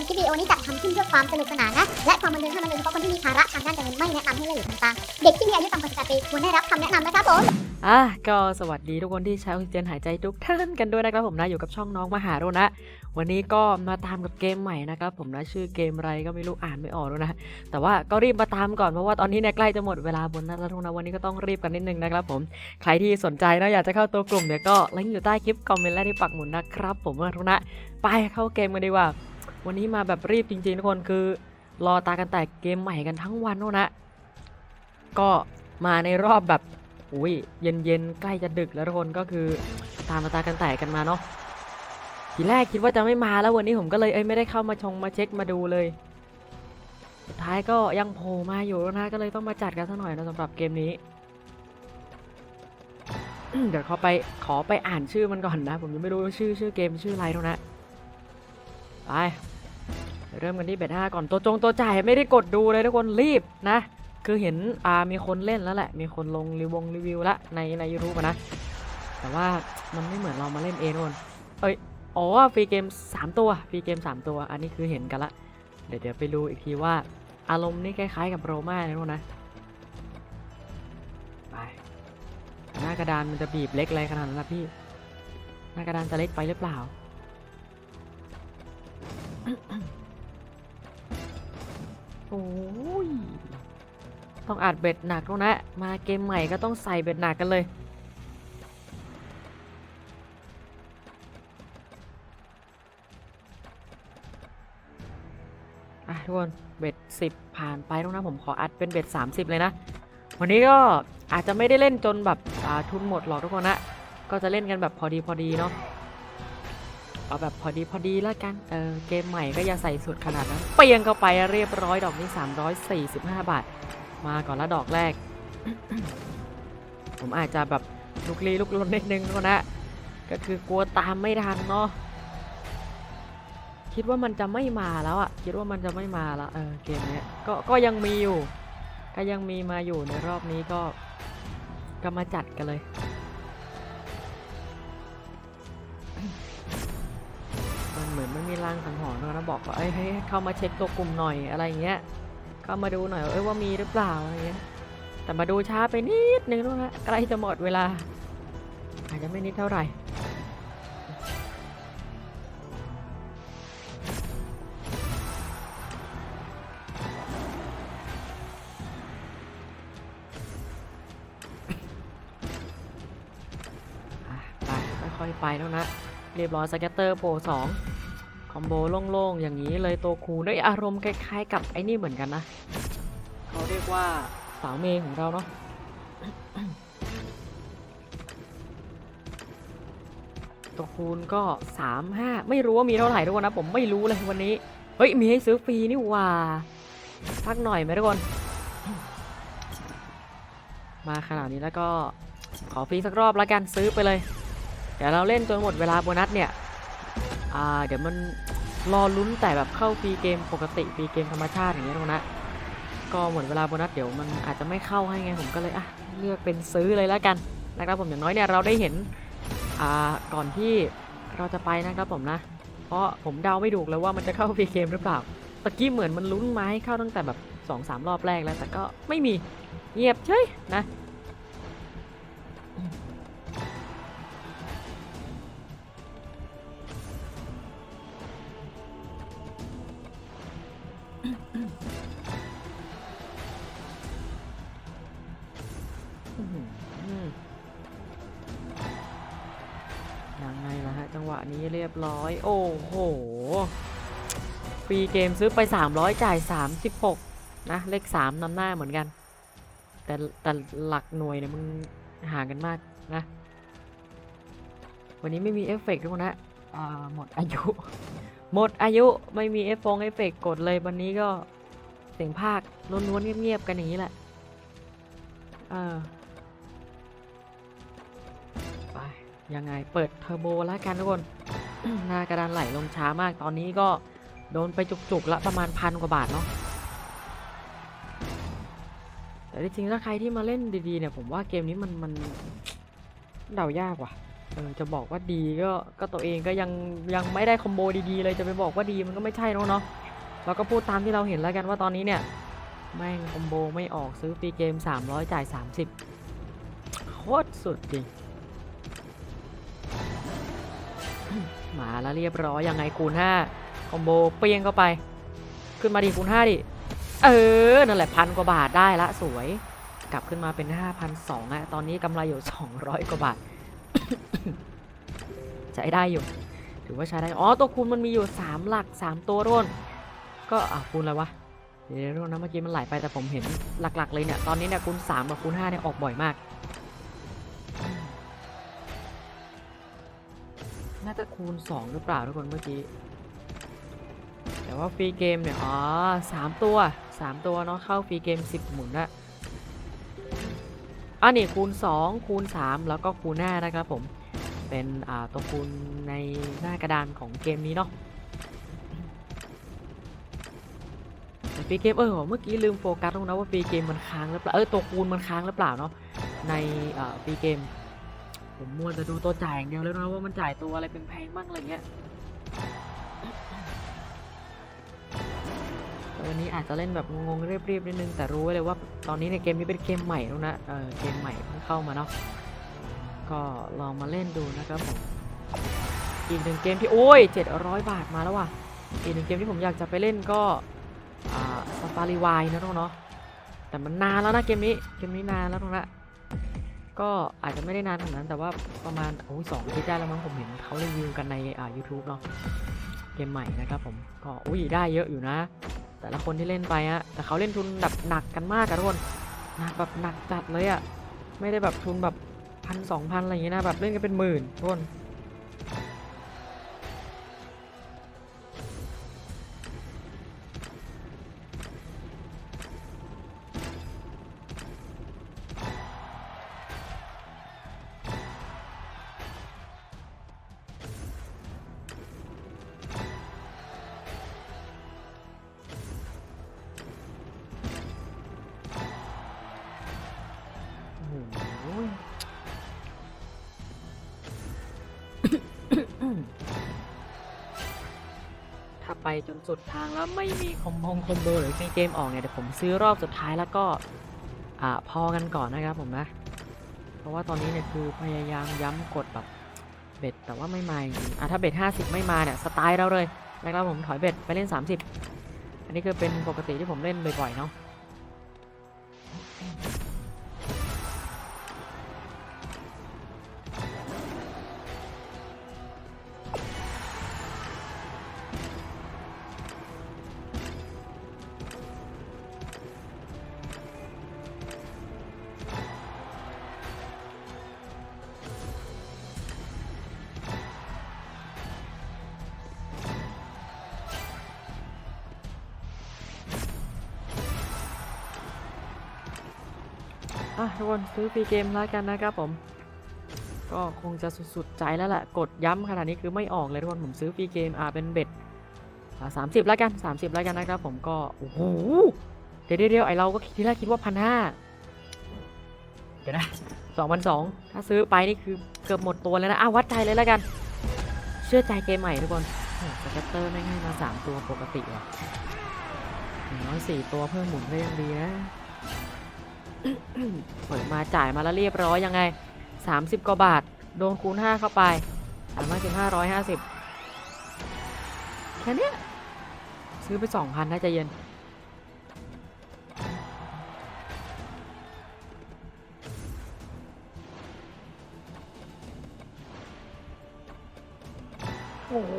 มคลิปวิดีโอนี้จัดทำขึ้นเพื่อความสนุกสนานนะ และความบันเทิงเท่านั้นโดยเฉพาะคนที่มีภาระทางด้านการเงินไม่แนะนำให้เล่นหรือทำตามเด็กที่มีอายุต่ำกว่า18ปีควรได้รับคำแนะนำนะครับผมอะก็สวัสดีทุกคนที่ใช้ออกซิเจนหายใจทุกท่านกันด้วยนะครับผมนะอยู่กับช่องน้องมหาโรนะ วันนี้ก็มาตามกับเกมใหม่นะครับผมนะชื่อเกมอะไรก็ไม่รู้อ่านไม่ออกแล้วนะ แต่ว่าก็รีบมาตามก่อนเพราะว่าตอนนี้เนี่ยใกล้จะหมดเวลาบนนัดแล้วทุกนะวันนี้ก็ต้องรีบกันนิดนึงนะครับผมใครที่สนใจนะอยากจะเข้าตัวกลุ่มเนี่ยก็ลิงก์อยู่ใต้คลิปคอมเมนต์และที่ปักหมุดนะครับผมว่าทุกนะไปเข้าเกมกันดีกว่า วันนี้มาแบบรีบจริงๆทุกคนคือ รอตากันแตกเกมใหม่กันทั้งวันทุกนะ ก็มาในรอบแบบอุ้ยเย็นๆใกล้จะดึกแล้วทุกคนก็คือตามมาตากันแตกกันมาเนาะทีแรกคิดว่าจะไม่มาแล้ววันนี้ผมก็เลยเอ้ยไม่ได้เข้ามาชงมาเช็คมาดูเลย สุดท้ายก็ยังโผล่มาอยู่แล้วนะก็เลยต้องมาจัดกันสักหน่อยนะสำหรับเกมนี้เดี๋ยวเขาไปขอไปอ่านชื่อมันก่อนนะ ผมยังไม่รู้ชื่อชื่อเกมชื่ออะไรทุกนะ ไป เริ่มกันที่เบ็ดห้าก่อนตัวจงตัวจ่ายไม่ได้กดดูเลยทุกคนรีบนะ คือเห็นอ่ามีคนเล่นแล้วแหละ มีคนลงรีวงรีวิวละในในยูทูบนะ แต่ว่ามันไม่เหมือนเรามาเล่นเองทุกคนเอ้ยอ๋อฟรีเกม 3 ตัวฟรีเกม 3 ตัว อันนี้คือเห็นกันละ เดี๋ยวเดี๋ยวไปดูอีกทีว่า อารมณ์นี่คล้ายๆกับโรม่าเลยทุกคนนะไปหน้ากระดานมันจะบีบเล็กอะไรขนาดนั้นนะพี่ หน้ากระดานจะเล็กไปหรือเปล่า โอ้ย ต้องอัดเบ็ดหนักแล้วนะ มาเกมใหม่ก็ต้องใส่เบ็ดหนักกันเลย อะทุกคน เบ็ดสิบผ่านไปแล้วนะ ผมขออัดเป็นเบ็ด30เลยนะ วันนี้ก็อาจจะไม่ได้เล่นจนแบบทุนหมดหรอกทุกคนนะ ก็จะเล่นกันแบบพอดีพอดีเนาะ เอาแบบพอดีพอดีแล้วกัน เออเกมใหม่ก็อย่าใส่สุดขนาดนั้นเปียงเข้าไปเรียบร้อยดอกนี้ 345 บาท มาก่อนละดอกแรก ผมอาจจะแบบลุกลี้ลุกลนนิดนึงกคนะ ก็คือกลัวตามไม่ทันเนาะคิดว่ามันจะไม่มาแล้วอะคิดว่ามันจะไม่มาแล้วเออเกมเนี้ยก็ก็ยังมีอยู่ ก็ยังมีมาอยู่ในรอบนี้ก็ก็มาจัดกันเลยางสังหรณ์ด้วยนะบอกว่าเอ้ยให้เข้ามาเช็คตัวกลุ่มหน่อยอะไรเงี้ยเข้ามาดูหน่อยว่าเอ้ยว่ามีหรือเปล่าอะไรเงี้ยแต่มาดูช้าไปนิดนึงด้วยนะใกล้จะหมดเวลา อาจจะไม่นิดเท่าไหร่ไปค่อยๆไปแล้วนะ เรียบร้อยสแกตเตอร์โปรสอง คอมโบโล่งๆ อย่างนี้เลยตัวคูลด้อารมณ์คล้ายๆ กับไอ้นี่เหมือนกันนะ เขาเรียกว่าสาวเมย์ของเราเนาะตัวคูณก็ 3 5 ไม่รู้ว่ามีเท่าไหร่ทุกคนนะ ผมไม่รู้เลยวันนี้ เฮ้ย มีให้ซื้อฟรีนี่ว่าพักหน่อยไหมทุกคน มาขนาดนี้แล้วก็ขอฟรีสักรอบแล้วกันซื้อไปเลย เดี๋ยวเราเล่นจนหมดเวลาโบนัสเนี่ย อ่าเดี๋ยวมันรอลุ้นแต่แบบเข้าฟรีเกมปกติฟรีเกมธรรมชาติอย่างเงี้ยทุกคนนะก็หมดเวลาโบนัสเดี๋ยวมันอาจจะไม่เข้าให้ไงผมก็เลยอะเลือกเป็นซื้อเลยแล้วกันนะครับผมอย่างน้อยเนี่ยเราได้เห็นอ่าก่อนที่เราจะไปนะครับผมนะ เพราะผมเดาไม่ถูกเลยว่ามันจะเข้าฟรีเกมหรือเปล่าตะกี้เหมือนมันลุ้นมาให้เข้าตั้งแต่แบบ2อสามรอบแรกแล้วแต่ก็ไม่มีเงียบเฉยนะ ยังไงล่ะฮะ จังหวะนี้เรียบร้อย โอ้โหฟรีเกมซื้อไป 300 จ่าย 36 นะ เลข 3นำหน้าเหมือนกัน แต่แต่หลักหน่วยเนี่ยมึงห่างกันมากนะ วันนี้ไม่มีเอฟเฟกต์ทุกคนนะหมดอายุ หมดอายุไม่มีเอฟฟงเอฟเฟกต์กดเลยวันนี้ก็เสียงภาคล้วนๆเงียบๆกันอย่างนี้แหละ เออ ยังไงเปิดเทอร์โบแล้วกันทุกคน หน้ากระดานไหลลงช้ามากตอนนี้ก็โดนไปจุกๆละประมาณพันกว่าบาทเนาะแต่จริงๆถ้าใครที่มาเล่นดีๆเนี่ยผมว่าเกมนี้มันมันเดายากว่ะเออจะบอกว่าดีก็ก็ตัวเองก็ยังยังไม่ได้คอมโบดีๆเลยจะไปบอกว่าดีมันก็ไม่ใช่แล้วเนาะเราก็พูดตามที่เราเห็นแล้วกันว่าตอนนี้เนี่ยแม่งคอมโบไม่ออกซื้อฟรีเกม 300 จ่าย 30 โคตรสุดจริง มาแล้วเรียบร้อยยังไงคูณ5คอมโบเปี้ยงเข้าไป ขึ้นมาดิคูณ5ดิ เออ นั่นแหละพันกว่าบาทได้ละสวย กลับขึ้นมาเป็น5,200อะตอนนี้กำไรอยู่200กว่าบาทใช้ได้อยู่ ถือว่าใช้ได้ อ๋อ ตัวคูณมันมีอยู่3หลัก3ตัวร่น ก็อะคูณอะไรวะเดี๋ยวนะเมื่อกี้มันไหลไปแต่ผมเห็นหลัก ๆ เลยเนี่ย ตอนนี้เนี่ยคูณ3กับคูณ5เนี่ยออกบ่อยมาก น่าจะคูณ 2 หรือเปล่าทุกคนเมื่อกี้ แต่ว่าฟรีเกมเนี่ย อ๋อสามตัวสามตัวเนาะเข้าฟรีเกม 10 หมุนอะอันนี้คูณ 2 คูณ 3 แล้วก็คูณหน้านะครับผม เป็นอ่าตัวคูณในหน้ากระดานของเกมนี้เนาะแต่ฟรีเกมเออเมื่อกี้ลืมโฟกัสตรงนะว่าฟรีเกมมันค้างหรือเปล่าเออตัวคูณมันค้างหรือเปล่าเนาะในอ่าฟรีเกม ผมมัวแต่ดูตัวจ่ายอย่างเดียวแล้วนะว่ามันจ่ายตัวอะไรเป็นแพงบ้างอะไรเงี้ยวันนี้อาจจะเล่นแบบงงๆเรียบๆนิดนึงแต่รู้ไว้เลยว่าตอนนี้ในเกมนี้เป็นเกมใหม่แล้วนะเออเกมใหม่เพิ่งเข้ามาเนาะก็ลองมาเล่นดูนะครับผมอีกหนึ่งเกมที่โอ้ย 700 บาทมาแล้วว่ะอีกหนึ่งเกมที่ผมอยากจะไปเล่นก็อ่าซาฟารีวายนะน้องเนาะแต่มันนานแล้วนะเกมนี้เกมนี้นานแล้วตรงนั้น ก็อาจจะไม่ได้นานขนาดนั้นแต่ว่าประมาณโอ้สองอาทิตย์ได้แล้วมั้งผมเห็นเขารีวิวกันในอ่า YouTube เนาะเกมใหม่นะครับผมก็อุ้ยได้เยอะอยู่นะ แต่ละคนที่เล่นไปอะแต่เขาเล่นทุนแบบหนักกันมากอะทุกคนหนักแบบหนักจัดเลยอะไม่ได้แบบทุนแบบพันสองพันอะไรอย่างเงี้ยนะแบบเล่นกันเป็นหมื่นทุกคน ถ้าไปจนสุดทางแล้วไม่มีคอมงคอมโบหรือมีเกมออกเนี่ยเดี๋ยวผมซื้อรอบสุดท้ายแล้วก็อ่าพอกันก่อนนะครับผมนะ เพราะว่าตอนนี้เนี่ยคือพยายามย้ำกดแบบเบ็ดแต่ว่าไม่มาจริงอะถ้าเบ็ด50 ไม่มาเนี่ยสไตล์เราเลยนะครับผมถอยเบ็ดไปเล่น 30 อันนี้คือเป็นปกติที่ผมเล่นบ่อยๆเนาะ อะทุกคนซื้อฟรีเกมแล้วกันนะครับผม ก็คงจะสุดๆใจแล้วแหละกดย้ำขนาดนี้คือไม่ออกเลยทุกคนผมซื้อฟรีเกมอ่าเป็นเบ็ดสามสิบแล้วกัน30แล้วกันนะครับผมก็โอ้โหเดี๋ยวเดี๋ยวๆไอเราก็ทีแรกคิดว่าพันห้าเดี๋ยวนะสองพันสองถ้าซื้อไปนี่คือเกือบหมดตัวแล้วนะอะวัดใจเลยแล้วกัน เชื่อใจเกมใหม่ทุกคนสแกตเตอร์ไม่งให้มาสามตัวปกติว่ะอย่างน้อยสี่ตัวเพิ่มหมุนก็ยังดีนะ เปิดมาจ่ายมาแล้วเรียบร้อยยังไง 30 กว่าบาท โดนคูณ 5 เข้าไปสามารถเป็น550แค่นี้ซื้อไป2,000น่าจะเย็น โอ้โห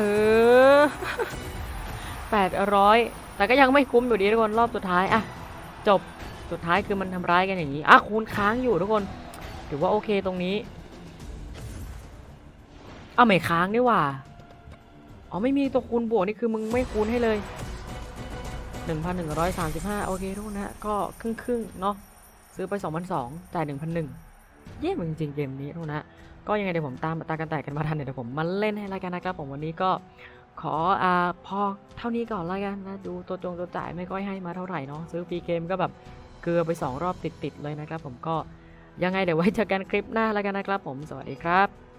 ออแปดร้อยแต่ก็ยังไม่คุ้มอยู่ดีทุกคนรอบสุดท้ายอะจบสุดท้ายคือมันทำร้ายกันอย่างนี้อะคูณค้างอยู่ทุกคนถือว่าโอเคตรงนี้เอาไม่ค้างนี่หว่าอ๋อไม่มีตัวคูณบวกนี่คือมึงไม่คูณให้เลย 1,135 โอเคทุกคนนะก็ครึ่งครึ่งๆเนาะซื้อไป 2,200จ่าย1,100เยี่ยมจริงๆเกมนี้ทุกคนนะ ก็ยังไงเดี๋ยวผมตามตากันแตกกันมาทันเดี๋ยวผมมาเล่นให้รายกันนะครับ ผมวันนี้ก็ขออ่าพอเท่านี้ก่อนละกันนะดูตัวจงตัวจ่ายไม่ค่อยให้มาเท่าไหร่เนาะซื้อฟรีเกมก็แบบเกลือไป 2 รอบติดๆเลยนะครับ ผมก็ยังไงเดี๋ยวไว้เจอกันคลิปหน้าแล้วกันนะครับ ผมสวัสดีครับ